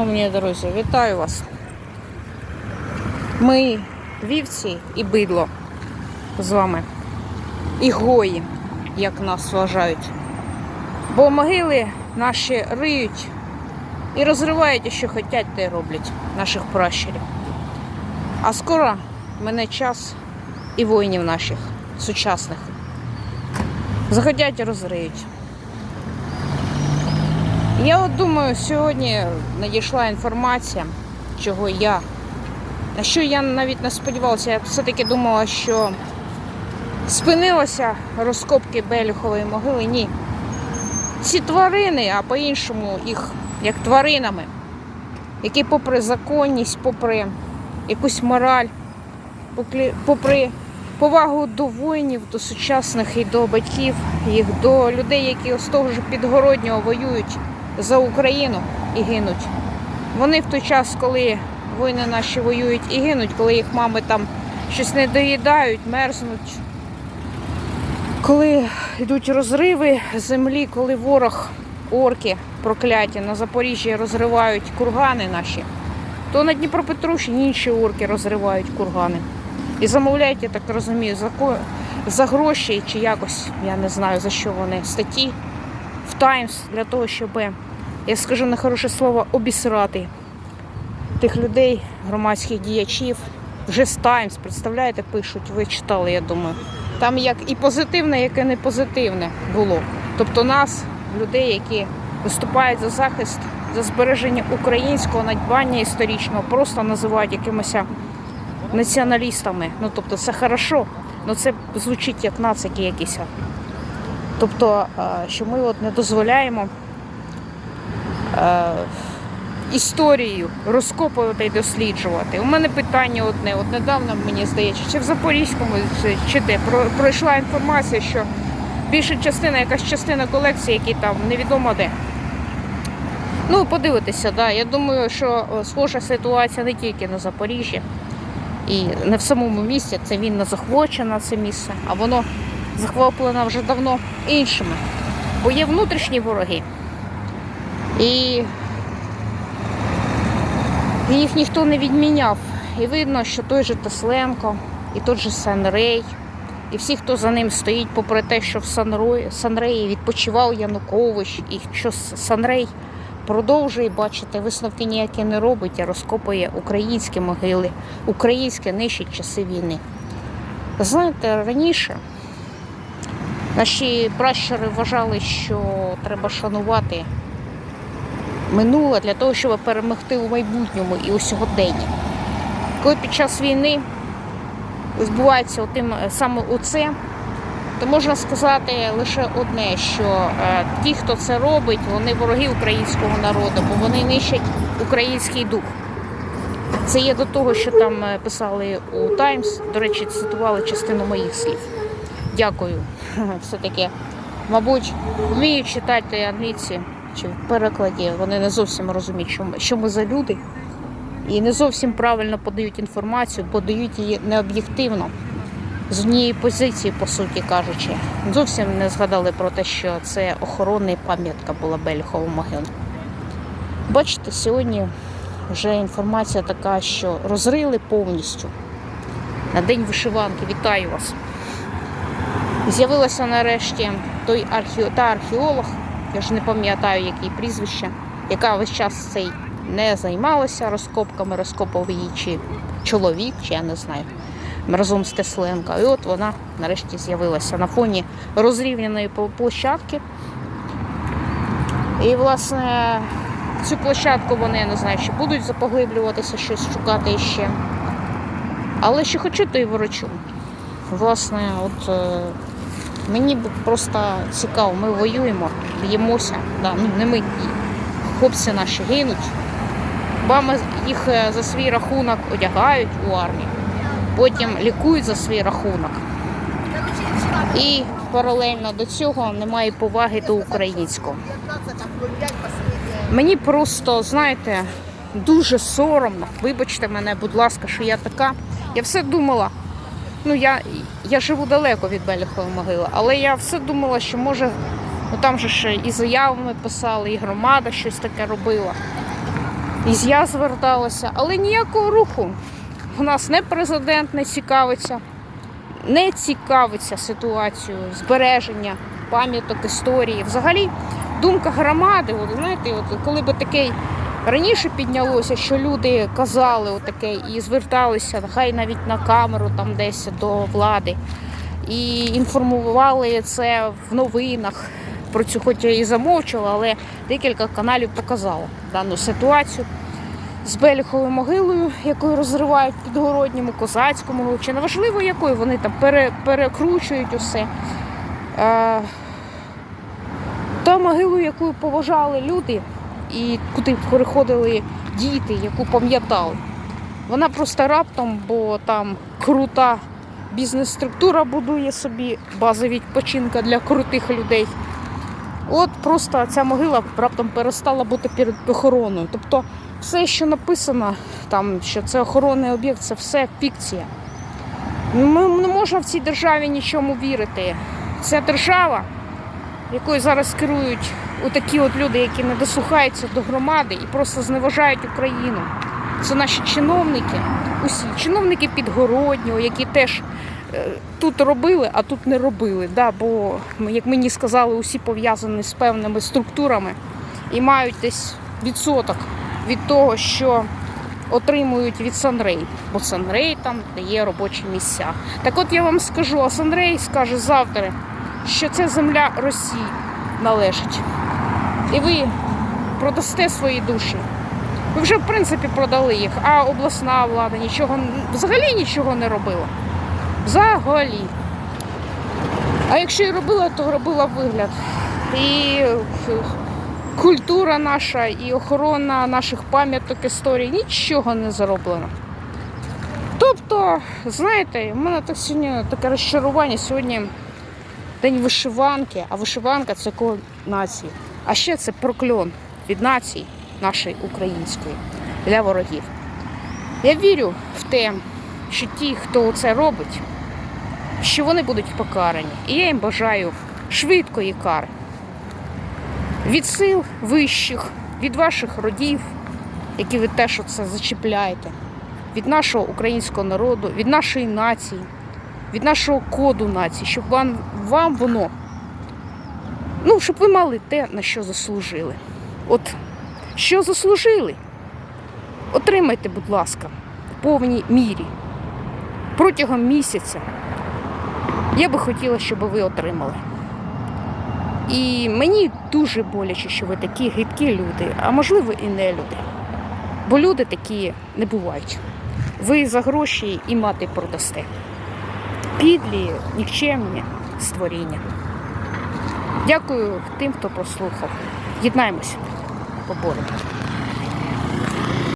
Шановні друзі, вітаю вас. Ми вівці і бидло з вами. І гої, як нас вважають. Бо могили наші риють і розривають, що хочуть, те роблять наших пращурів. А скоро мене час і воїнів наших сучасних. Захотять і розриють. Я от думаю, сьогодні надійшла інформація, чого я. На що я навіть не сподівалася, я все-таки думала, що спинилися розкопки Белюхової могили. Ні. Ці тварини, а по-іншому їх як тваринами, які попри законність, попри якусь мораль, попри повагу до воїнів, до сучасних і до батьків, їх до людей, які з того ж підгороднього воюють за Україну і гинуть. Вони в той час, коли воїни наші воюють і гинуть, коли їх мами там щось не доїдають, мерзнуть, коли йдуть розриви землі, коли ворог, орки прокляті на Запоріжжі розривають кургани наші, то на Дніпропетровщині інші орки розривають кургани. І замовляють, я так розумію, за, ко- за гроші чи якось, я не знаю за що вони, статті в Таймс для того, щоб, я скажу нехороше слово, обісрати тих людей, громадських діячів. Вже з Таймс, представляєте, пишуть, ви читали, я думаю. Там як і позитивне, як і не позитивне було. Тобто нас, людей, які виступають за захист, за збереження українського надбання історичного, просто називають якимось націоналістами. Ну тобто це хорошо, але це звучить як нацики якісь. Тобто, що ми от не дозволяємо історію розкопувати і досліджувати. У мене питання одне. От недавно мені здається, чи в Запорізькому, чи- де пройшла інформація, що більша частина, якась частина колекції, які там невідомо де. Ну, подивитися, да. Я думаю, що е, схожа ситуація не тільки на Запоріжжі і не в самому місті. Це війна захвачена, це місце, а воно захоплено вже давно іншими. Бо є внутрішні вороги. І їх ніхто не відміняв. І видно, що той же Тесленко, і той же Санрей, і всі, хто за ним стоїть, попри те, що в Санреї відпочивав Янукович, і що Санрей продовжує, бачите, висновки ніякі не робить, а розкопує українські могили, українське нищить часи війни. Знаєте, раніше наші пращури вважали, що треба шанувати минуле для того, щоб перемогти у майбутньому і у сьогоденні. Коли під час війни відбувається отим, е, саме оце, то можна сказати лише одне, що е, ті, хто це робить, вони вороги українського народу, бо вони нищать український дух. Це є до того, що там е, писали у Таймс. До речі, цитували частину моїх слів. Дякую. Все-таки, мабуть, вміють читати англійці чи в перекладі. Вони не зовсім розуміють, що ми, за люди, і не зовсім правильно подають інформацію, подають її необ'єктивно. З однієї позиції, по суті кажучи, зовсім не згадали про те, що це охоронна пам'ятка була Бельхова могила. Бачите, сьогодні вже інформація така, що розрили повністю на день вишиванки. Вітаю вас! З'явилася нарешті той архе... та археолог, я ж не пам'ятаю, який прізвище, яка весь час цей не займалася розкопками, розкопав її чи чоловік, чи я не знаю, разом з Тесленко. І от вона нарешті з'явилася на фоні розрівняної площадки. І, власне, цю площадку вони, я не знаю, чи будуть запоглиблюватися, щось шукати іще. Але що хочу, то й ворочу. Власне, от е, мені б просто цікаво, ми воюємо, б'ємося. Да, ну, не ми, хлопці наші гинуть. Бами їх е, за свій рахунок одягають у армію, потім лікують за свій рахунок. І паралельно до цього немає поваги до українського. Мені просто, знаєте, дуже соромно. Вибачте мене, будь ласка, що я така. Я все думала. Ну, я, я живу далеко від Беліхової могили, але я все думала, що може, ну там же ж і заявами писали, і громада щось таке робила. І я зверталася, але ніякого руху. У нас не президент не цікавиться, не цікавиться ситуацією збереження пам'яток історії. Взагалі, думка громади, от, знаєте, от, коли би таке раніше піднялося, що люди казали отаке і зверталися, хай навіть на камеру там десь до влади, і інформували це в новинах. Про цю, хоч я і замовчала, але декілька каналів показало дану ситуацію з Беліховою могилою, якою розривають підгородньому, козацькому, чи неважливо якою вони там пере, перекручують усе. Е, та могилу, яку поважали люди, і куди переходили діти, яку пам'ятали. Вона просто раптом, бо там крута бізнес-структура будує собі бази відпочинка для крутих людей. От просто ця могила раптом перестала бути перед охороною. Тобто все, що написано, там, що це охоронний об'єкт, це все фікція. Ми не можна в цій державі нічому вірити. Ця держава, якою зараз керують такі от люди, які не дослухаються до громади і просто зневажають Україну. Це наші чиновники, усі чиновники підгороднього, які теж е, тут робили, а тут не робили. Да? Бо, як мені сказали, усі пов'язані з певними структурами і мають десь відсоток від того, що отримують від Санрей, бо Санрей там дає робочі місця. Так от я вам скажу, а Санрей скаже завтра, що це земля Росії належить. І ви продасте свої душі. Ви вже, в принципі, продали їх, а обласна влада нічого, взагалі нічого не робила. Взагалі. А якщо і робила, то робила вигляд. І культура наша, і охорона наших пам'яток історії нічого не зроблено. Тобто, знаєте, в мене так сьогодні таке розчарування. Сьогодні день вишиванки, а вишиванка це код нації. А ще це прокльон від нації нашої української для ворогів. Я вірю в те, що ті, хто це робить, що вони будуть покарані. І я їм бажаю швидкої кари. Від сил вищих, від ваших родів, які ви теж це зачіпляєте, від нашого українського народу, від нашої нації, від нашого коду нації, щоб вам, вам воно, ну, щоб ви мали те, на що заслужили. От що заслужили? Отримайте, будь ласка, в повній мірі. Протягом місяця я би хотіла, щоб ви отримали. І мені дуже боляче, що ви такі гидкі люди, а можливо і не люди. Бо люди такі не бувають. Ви за гроші і мати продасте. Підлі, нікчемні створіння. Дякую тим, хто прослухав. Єднаємося, поборемо.